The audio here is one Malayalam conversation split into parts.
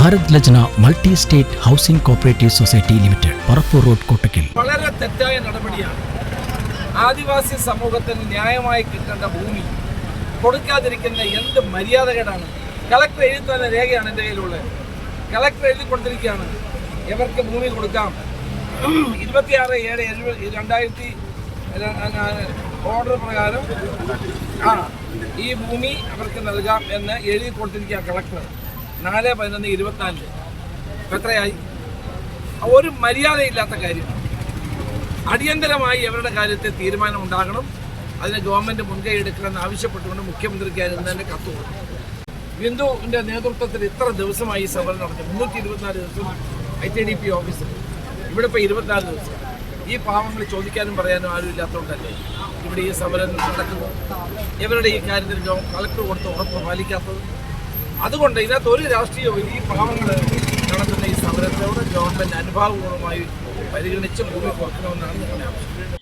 Bharat Lajna multi state housing cooperative society limited Parappur road Kottakkal. വളരെ തെറ്റായ നടപടിയാണ്. ആദിവാസി സമൂഹത്തിന് ന്യായമായി കിട്ടേണ്ട ഭൂമി കൊടുക്കാതിരിക്കുന്ന എന്ത് മര്യാദകേടാണ്? കളക്ടർ എഴുതി തന്ന രേഖയാണ് എന്റെ കയ്യിലുള്ളത്. കളക്ടർ എഴുതി കൊടുത്തിരിക്കുകയാണ് ഇവർക്ക് ഭൂമി കൊടുക്കാം. ഇരുപത്തിയാറ് ഏഴ് എഴുപത് രണ്ടായിരത്തി ഓർഡർ പ്രകാരം ആ ഈ ഭൂമി അവർക്ക് നൽകാം എന്ന് എഴുതി കൊടുത്തിരിക്കുക കളക്ടർ. നാല് പതിനൊന്ന് ഇരുപത്തിനാലിൽ. എത്രയായി? ഒരു മര്യാദയില്ലാത്ത കാര്യമാണ് അടിയന്തരമായി അവരുടെ കാര്യത്തിൽ തീരുമാനം ഉണ്ടാകണം അതിന് ഗവൺമെന്റ് മുൻകൈ എടുക്കണമെന്ന് ആവശ്യപ്പെട്ടുകൊണ്ട് മുഖ്യമന്ത്രിക്ക് തന്നെ കത്ത് കൊടുത്തു. ബിന്ദുവിന്റെ നേതൃത്വത്തിൽ ഇത്ര ദിവസമായി ഈ സമരം നടത്തി. മുന്നൂറ്റി ഇരുപത്തിനാല് ദിവസം ഐ ടി ഡി പി ഓഫീസിൽ ഇവിടെ ഇപ്പോൾ ഇരുപത്തിനാല് ദിവസം. ഈ പാവങ്ങൾ ചോദിക്കാനും പറയാനും ആരും ഇല്ലാത്തതുകൊണ്ടല്ലേ ഇവിടെ ഈ സമരം നടക്കുന്നത്? ഇവരുടെ ഈ കാര്യത്തിൽ കളക്ടർ കൊടുത്ത ഉറപ്പ് പാലിക്കാത്തത്? അതുകൊണ്ട് ഇതിനകത്ത് ഒരു രാഷ്ട്രീയവും ഈ പാവങ്ങൾ നടത്തുന്ന ഈ സമരത്തോട് ഗവൺമെന്റ് അനുഭാവപൂർവമായി പരിഗണിച്ച് ഭൂമി കൊടുക്കണമെന്നാണ്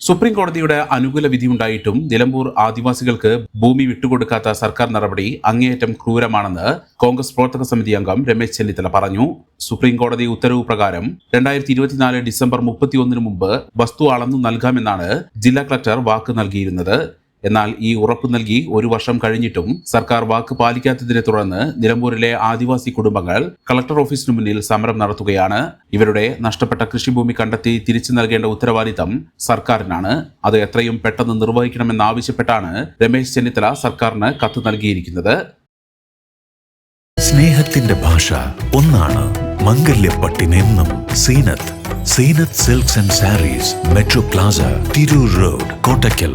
സുപ്രീം കോടതിയുടെ അനുകൂല വിധിയുണ്ടായിട്ടും നിലമ്പൂർ ആദിവാസികൾക്ക് ഭൂമി വിട്ടുകൊടുക്കാത്ത സർക്കാർ നടപടി അങ്ങേയറ്റം ക്രൂരമാണെന്ന് കോൺഗ്രസ് പ്രവർത്തക സമിതി അംഗം രമേശ് ചെന്നിത്തല പറഞ്ഞു. സുപ്രീം കോടതി ഉത്തരവ് പ്രകാരം രണ്ടായിരത്തി ഇരുപത്തിനാല് ഡിസംബർ മുപ്പത്തിയൊന്നിന് മുമ്പ് വസ്തു അളന്നു നൽകാമെന്നാണ് ജില്ലാ കളക്ടർ വാക്ക് നൽകിയിരുന്നത്. എന്നാൽ ഈ ഉറപ്പ് നൽകി ഒരു വർഷം കഴിഞ്ഞിട്ടും സർക്കാർ വാക്ക് പാലിക്കാത്തതിനെ തുടർന്ന് നിലമ്പൂരിലെ ആദിവാസി കുടുംബങ്ങൾ കളക്ടർ ഓഫീസിനു മുന്നിൽ സമരം നടത്തുകയാണ്. ഇവരുടെ നഷ്ടപ്പെട്ട കൃഷിഭൂമി കണ്ടെത്തി തിരിച്ചു നൽകേണ്ട ഉത്തരവാദിത്തം സർക്കാരിനാണ്. അത് എത്രയും പെട്ടെന്ന് നിർവഹിക്കണമെന്നാവശ്യപ്പെട്ടാണ് രമേശ് ചെന്നിത്തല സർക്കാരിന് കത്ത് നൽകിയിരിക്കുന്നത്. സ്നേഹത്തിന്റെ ഭാഷ ഒന്നാണ് മംഗല്യപ്പട്ടിനെന്നും Zeenath Zeenath silks and sarees metro plaza Tirur road Kottakkal.